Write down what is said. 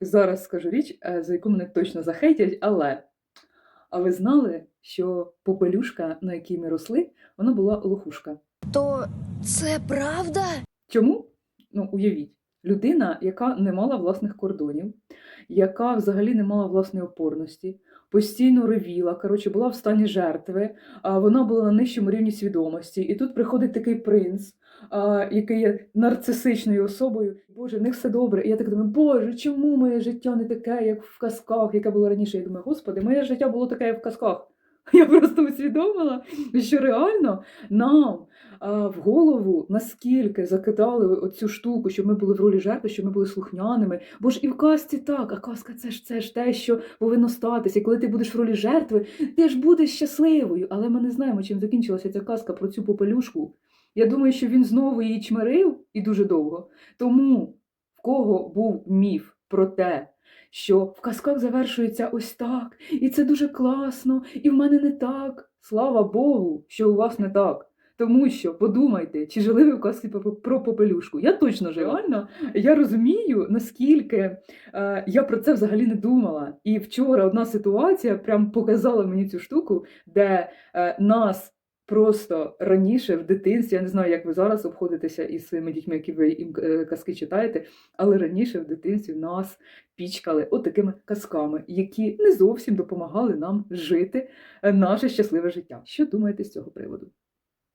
Зараз скажу річ, е, за яку мене точно захейтять, але. А ви знали, що попелюшка, на якій ми росли, вона була лохушка. То це правда? Чому? Ну, уявіть, людина, яка не мала власних кордонів, яка взагалі не мала власної опорності, постійно ревіла, коротше, була в стані жертви, а вона була на нижчому рівні свідомості. І тут приходить такий принц, який є нарцисичною особою. Боже, в них все добре. І я так думаю, Боже, чому моє життя не таке, як в казках, яке було раніше? Я думаю, Господи, моє життя було таке, як в казках. Я просто усвідомила, що реально нам а, в голову наскільки закидали оцю штуку, щоб ми були в ролі жертви, щоб ми були слухняними. Бо ж і в казці так, а казка це ж це ж те, що повинно статися. І коли ти будеш в ролі жертви, ти ж будеш щасливою. Але ми не знаємо, чим закінчилася ця казка про цю попелюшку. Я думаю, що він знову її чмирив і дуже довго. Тому в кого був міф про те, що в казках завершується ось так, і це дуже класно, і в мене не так. Слава Богу, що у вас не так. Тому що подумайте, чи жили ви в казці про- попелюшку? Я точно жила. Реально, я розумію, наскільки е, я про це взагалі не думала. І вчора одна ситуація прям показала мені цю штуку, де е, нас просто раніше в дитинстві, я не знаю, як ви зараз обходитеся із своїми дітьми, які ви їм е, казки читаєте, але раніше в дитинстві нас пічкали отакими казками, які не зовсім допомагали нам жити е, наше щасливе життя. Що думаєте з цього приводу?